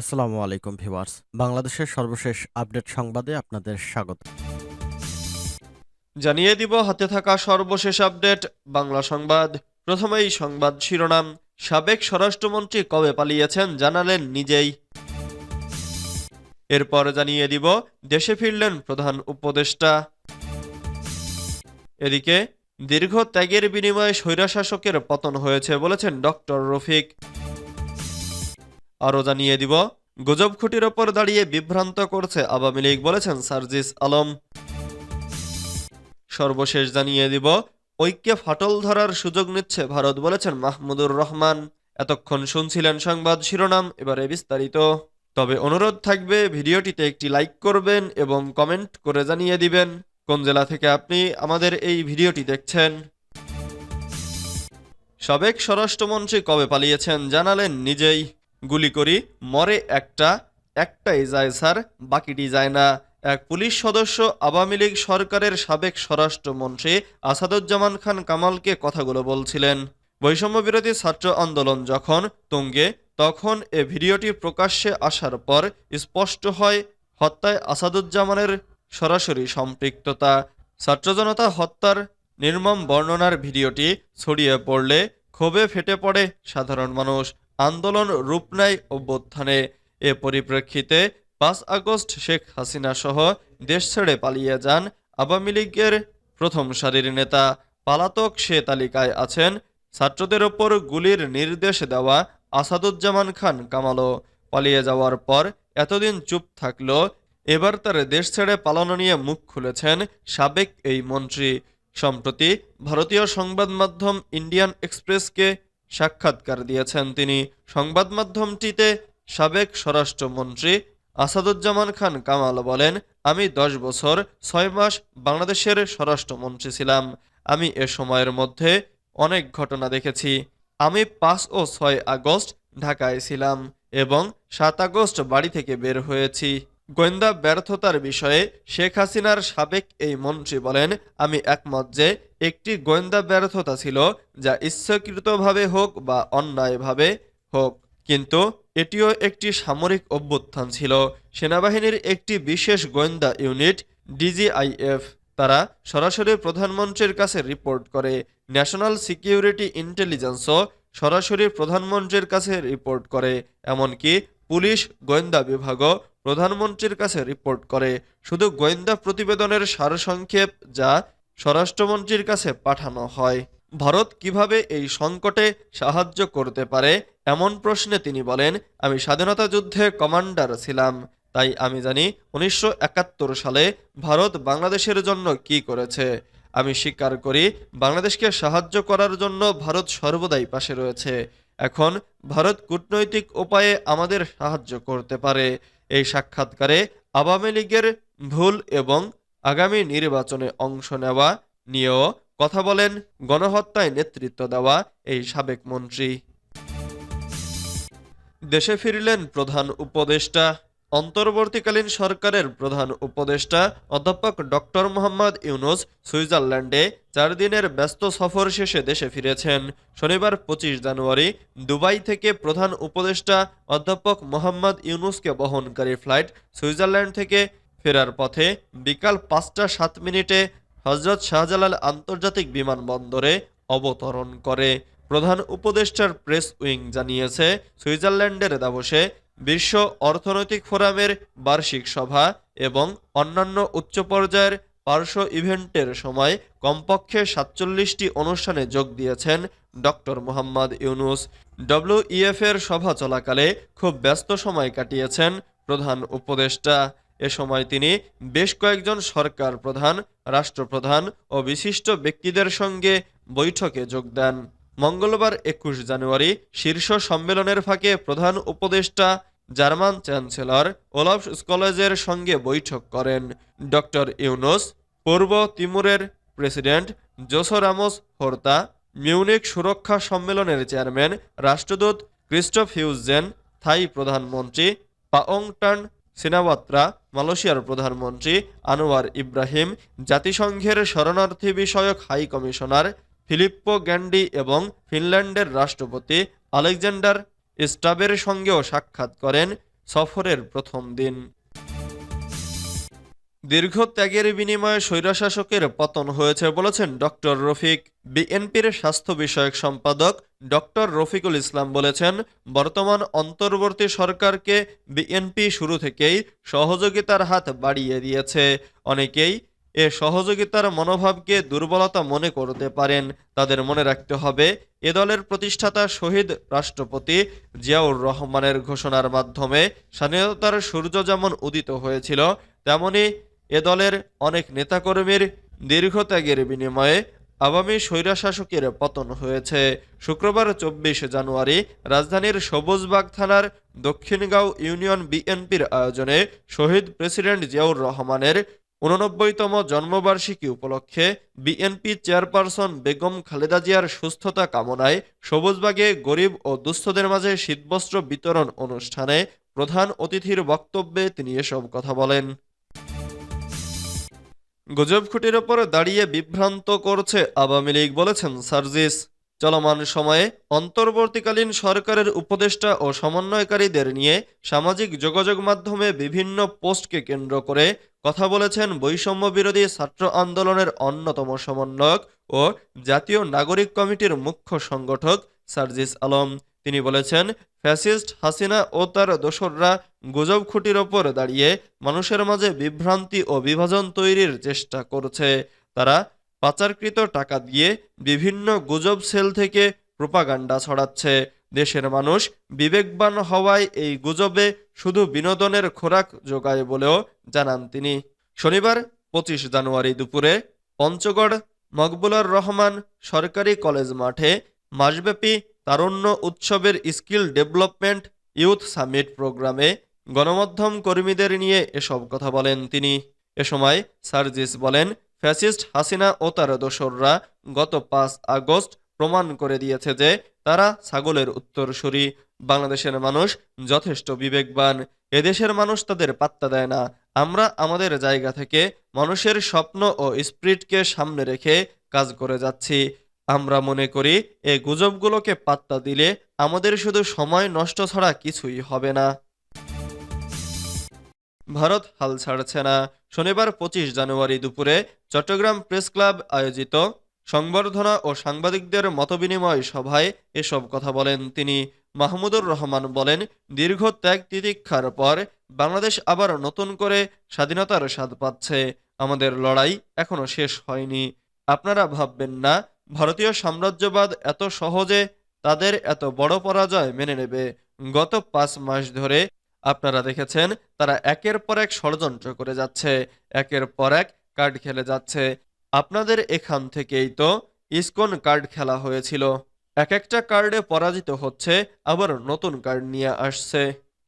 আসসালামু আলাইকুম ভিউয়ার্স। বাংলাদেশের সর্বশেষ আপডেট সংবাদে আপনাদের স্বাগত। জানিয়ে দিব, হাতে থাকা সর্বশেষ আপডেট, বাংলা সংবাদ। প্রথমেই সংবাদ শিরোনাম, সাবেক স্বরাষ্ট্রমন্ত্রী কবে পালিয়েছেন জানালেন নিজেই। এরপর জানিয়ে দিব, দেশে ফিরলেন প্রধান উপদেষ্টা। এদিকে, দীর্ঘ ত্যাগের বিনিময়ে স্বৈরাশাসকের পতন হয়েছে বলেছেন ডক্টর রফিক। আরও জানিয়ে দিব, গুজব খুঁটির ওপর দাঁড়িয়ে বিভ্রান্ত করছে আওয়ামী লীগ, বলেছেন সার্জিস আলম। সর্বশেষ জানিয়ে দিব, ঐক্যে ফাটল ধরার সুযোগ নিচ্ছে ভারত, বলেছেন মাহমুদুর রহমান। এতক্ষণ শুনছিলেন সংবাদ শিরোনাম, এবারে বিস্তারিত। তবে অনুরোধ থাকবে, ভিডিওটিতে একটি লাইক করবেন এবং কমেন্ট করে জানিয়ে দিবেন, কোন জেলা থেকে আপনি আমাদের এই ভিডিওটি দেখছেন। সাবেক স্বরাষ্ট্রমন্ত্রী কবে পালিয়েছেন জানালেন নিজেই। গুলি করি, মরে একটা, একটাই যায় স্যার, বাকিটি যায় না। এক পুলিশ সদস্য আওয়ামী লীগ সরকারের সাবেক স্বরাষ্ট্রমন্ত্রী আসাদুজ্জামান খান কামালকে কথাগুলো বলছিলেন। বৈষম্য বিরোধী ছাত্র আন্দোলন যখন তুঙ্গে, তখন এ ভিডিওটি প্রকাশ্যে আসার পর স্পষ্ট হয়, হত্যায় আসাদুজ্জামানের সরাসরি সম্পৃক্ততা। ছাত্র জনতা হত্যার নির্মম বর্ণনার ভিডিওটি ছড়িয়ে পড়লে ক্ষোভে ফেটে পড়ে সাধারণ মানুষ। আন্দোলন রূপ নেয় অভ্যুত্থানে। এ পরিপ্রেক্ষিতে পাঁচ আগস্ট শেখ হাসিনা সহ দেশ ছেড়ে পালিয়ে যান আওয়ামী লীগের প্রথম সারির নেতা। পালাতক সে তালিকায় আছেন ছাত্রদের ওপর গুলির নির্দেশ দেওয়া আসাদুজ্জামান খান কামালও। পালিয়ে যাওয়ার পর এতদিন চুপ থাকল এবার তার দেশ ছেড়ে পালানো নিয়ে মুখ খুলেছেন সাবেক এই মন্ত্রী। সম্প্রতি ভারতীয় সংবাদ মাধ্যম ইন্ডিয়ান এক্সপ্রেসকে সাক্ষাৎকার দিয়েছেন তিনি। সংবাদ মাধ্যমটিতে সাবেক স্বরাষ্ট্রমন্ত্রী আসাদুজ্জামান খান কামাল বলেন, আমি দশ বছর, ছয় মাস বাংলাদেশের স্বরাষ্ট্রমন্ত্রী ছিলাম। আমি এ সময়ের মধ্যে অনেক ঘটনা দেখেছি। আমি পাঁচ ও ছয় আগস্ট ঢাকায় ছিলাম এবং সাত আগস্ট বাড়ি থেকে বের হয়েছি। গোয়েন্দা ব্যর্থতার বিষয়ে শেখ হাসিনার সাবেক এই মন্ত্রী বলেন, আমি একমত যে একটি গোয়েন্দা ব্যর্থতা ছিল যা ইচ্ছাকৃতভাবে হোক বা অন্যায়ভাবে হোক। কিন্তু এটিও একটি সামরিক অভ্যুত্থান ছিল। সেনাবাহিনীর একটি বিশেষ গোয়েন্দা ইউনিট, ডিজিআইএফ, তারা সরাসরি প্রধানমন্ত্রীর কাছে রিপোর্ট করে। ন্যাশনাল সিকিউরিটি ইন্টেলিজেন্সও সরাসরি প্রধানমন্ত্রীর কাছে রিপোর্ট করে। এমনকি পুলিশ, গোয়েন্দা বিভাগও প্রধানমন্ত্রীর কাছে রিপোর্ট করে, শুধু গোয়েন্দা প্রতিবেদনের সারসংক্ষেপ যা স্বরাষ্ট্রমন্ত্রীর কাছে পাঠানো হয়। ভারত কীভাবে এই সংকটে সাহায্য করতে পারে, এমন প্রশ্নে তিনি বলেন, আমি স্বাধীনতা যুদ্ধে কমান্ডার ছিলাম, তাই আমি জানি উনিশশো একাত্তর সালে ভারত বাংলাদেশের জন্য কি করেছে। আমি স্বীকার করি, বাংলাদেশকে সাহায্য করার জন্য ভারত সর্বদাই পাশে রয়েছে। এখন ভারত কূটনৈতিক উপায়ে আমাদের সাহায্য করতে পারে। এই সাক্ষাৎকারে আওয়ামী লীগের ভুল এবং আগামী নির্বাচনে অংশ নেওয়া নিয়েও কথা বলেন, গণহত্যায় নেতৃত্ব দেওয়া এই সাবেক মন্ত্রী। দেশে ফিরলেন প্রধান উপদেষ্টা। অন্তর্বর্তীকালীন সরকারের প্রধান উপদেষ্টা অধ্যাপক ডক্টর মোহাম্মদ ইউনুস সুইজারল্যান্ডে চার দিনের ব্যস্ত সফর শেষে দেশে ফিরেছেন। শনিবার পঁচিশ জানুয়ারি দুবাই থেকে প্রধান উপদেষ্টা অধ্যাপক মোহাম্মদ ইউনুসকে বহনকারী ফ্লাইট সুইজারল্যান্ড থেকে ফেরার পথে বিকাল পাঁচটা সাত মিনিটে হজরত শাহজালাল আন্তর্জাতিক বিমানবন্দরে অবতরণ করে। প্রধান উপদেষ্টার প্রেস উইং জানিয়েছে, সুইজারল্যান্ডের দাবসে বিশ্ব অর্থনৈতিক ফোরামের বার্ষিক সভা এবং অন্যান্য উচ্চ পর্যায়ের পার্শ্ব ইভেন্টের সময় কমপক্ষে সাতচল্লিশটি অনুষ্ঠানে যোগ দিয়েছেন ডক্টর মোহাম্মদ ইউনুস। ডব্লিউইএফ এর সভা চলাকালে খুব ব্যস্ত সময় কাটিয়েছেন প্রধান উপদেষ্টা। এ সময় তিনি বেশ কয়েকজন সরকার প্রধান, রাষ্ট্রপ্রধান ও বিশিষ্ট ব্যক্তিদের সঙ্গে বৈঠকে যোগ দেন। মঙ্গলবার একুশ জানুয়ারি শীর্ষ সম্মেলনের ফাঁকে প্রধান উপদেষ্টা জার্মান চ্যান্সেলর ওলাফ স্কলেজের সঙ্গে বৈঠক করেন। ডক্টর ইউনুস, পূর্ব তিমুরের president Jose Ramos Horta Munich সুরক্ষা সম্মেলনের চেয়ারম্যান রাষ্ট্রদূত ক্রিস্টোফ হিউজেন, থাই প্রধানমন্ত্রী পাওংটান সিনাওয়াত্রা, মালয়েশিয়ার প্রধানমন্ত্রী আনোয়ার ইব্রাহিম, জাতিসংঘের শরণার্থী বিষয়ক হাই কমিশনার ফিলিপ্পো গ্যান্ডি এবং ফিনল্যান্ডের রাষ্ট্রপতি আলেকজান্ডার স্টাবের সঙ্গেও সাক্ষাৎ করেন সফরের প্রথম দিন। দীর্ঘ ত্যাগের বিনিময়ে স্বৈরশাসকের পতন হয়েছে বলেছেন ডক্টর রফিক। বিএনপির স্বাস্থ্য বিষয়ক সম্পাদক ডক্টর রফিকুল ইসলাম বলেছেন, বর্তমান অন্তর্বর্তী সরকারকে বিএনপি শুরু থেকেই সহযোগিতার হাত বাড়িয়ে দিয়েছে। অনেকেই এ সহযোগিতার মনোভাবকে দুর্বলতা মনে করতে পারেন। তাদের মনে রাখতে হবে, এ দলের প্রতিষ্ঠাতা শহীদ রাষ্ট্রপতি জিয়াউর রহমানের ঘোষণার মাধ্যমে স্বাধীনতার সূর্য যেমন উদিত হয়েছিল, তেমনি এ দলের অনেক নেতাকর্মীর দীর্ঘত্যাগের বিনিময়ে আওয়ামী স্বৈরাশাসকের পতন হয়েছে। শুক্রবার চব্বিশ জানুয়ারি রাজধানীর সবুজবাগ থানার দক্ষিণগাঁও ইউনিয়ন বিএনপির আয়োজনে শহীদ প্রেসিডেন্ট জিয়াউর রহমানের উননব্বইতম জন্মবার্ষিকী উপলক্ষে বিএনপি চেয়ারপারসন বেগম খালেদা জিয়ার সুস্থতা কামনায় সবুজবাগে গরিব ও দুস্থদের মাঝে শীতবস্ত্র বিতরণ অনুষ্ঠানে প্রধান অতিথির বক্তব্যে তিনি এসব কথা বলেন। গুজব খুঁটির ওপর দাঁড়িয়ে বিভ্রান্ত করছে আওয়ামী লীগ বলেছেন সার্জিস। চলমান সময়ে অন্তর্বর্তীকালীন সরকারের উপদেষ্টা ও সমন্বয়কারীদের নিয়ে সামাজিক যোগাযোগ মাধ্যমে বিভিন্ন পোস্টকে কেন্দ্র করে কথা বলেছেন বৈষম্য বিরোধী ছাত্র আন্দোলনের অন্যতম সমন্বয়ক ও জাতীয় নাগরিক কমিটির মুখ্য সংগঠক সার্জিস আলম। তিনি বলেছেন, ফ্যাসিস্ট হাসিনা ও তার দোসররা গুজব খুঁটির ওপর দাঁড়িয়ে মানুষের মাঝে বিভ্রান্তি ও বিভাজন তৈরির চেষ্টা করছে। তারা পাচারকৃত টাকা দিয়ে বিভিন্ন গুজব সেল থেকে প্রোপাগান্ডা ছড়াচ্ছে। দেশের মানুষ বিবেকবান হওয়ায় এই গুজবে শুধু বিনোদনের খোরাক যোগায় বলেও জানান তিনি। শনিবার পঁচিশ জানুয়ারি দুপুরে পঞ্চগড় মকবুলার রহমান সরকারি কলেজ মাঠে মাসব্যাপী তারুণ্য উৎসবের স্কিল ডেভেলপমেন্ট ইউথ সামিট প্রোগ্রামে গণমাধ্যম কর্মীদের নিয়ে এসব কথা বলেন তিনি। এ সময় সার্জিস বলেন ফ্যাসিস্ট হাসিনা ও তার দোসররা গত পাঁচ আগস্ট প্রমাণ করে দিয়েছে যে তারা ছাগলের উত্তরসূরি। বাংলাদেশের মানুষ যথেষ্ট বিবেকবান। এদেশের মানুষ তাদের পাত্তা দেয় না। আমরা আমাদের জায়গা থেকে মানুষের স্বপ্ন ও স্পিরিটকে সামনে রেখে কাজ করে যাচ্ছি। আমরা মনে করি এই গুজবগুলোকে পাত্তা দিলে আমাদের শুধু সময় নষ্ট ছাড়া কিছুই হবে না। ভারত হাল ছাড়ছে না। শনিবার পঁচিশ জানুয়ারি দুপুরে চট্টগ্রাম প্রেস ক্লাব আয়োজিত সংবর্ধনা ও সাংবাদিকদের মতবিনিময় সভায় এসব কথা বলেন তিনি। মাহমুদুর রহমান বলেন, দীর্ঘ ত্যাগ তিতিক্ষার পর বাংলাদেশ আবার নতুন করে স্বাধীনতার স্বাদ পাচ্ছে। আমাদের লড়াই এখনও শেষ হয়নি। আপনারা ভাববেন না, ভারতীয় সাম্রাজ্যবাদ এত সহজে তাদের এত বড় পরাজয় মেনে নেবে। গত পাঁচ মাস ধরে আপনারা দেখেছেন, তারা একের পর এক ষড়যন্ত্র করে যাচ্ছে, একের পর এক কার্ড খেলে যাচ্ছে। আপনাদের এখান থেকেই তো ইসকন কার্ড খেলা হয়েছিল। এক একটা কার্ডে পরাজিত হচ্ছে, আবার নতুন কার্ড নিয়ে আসছে।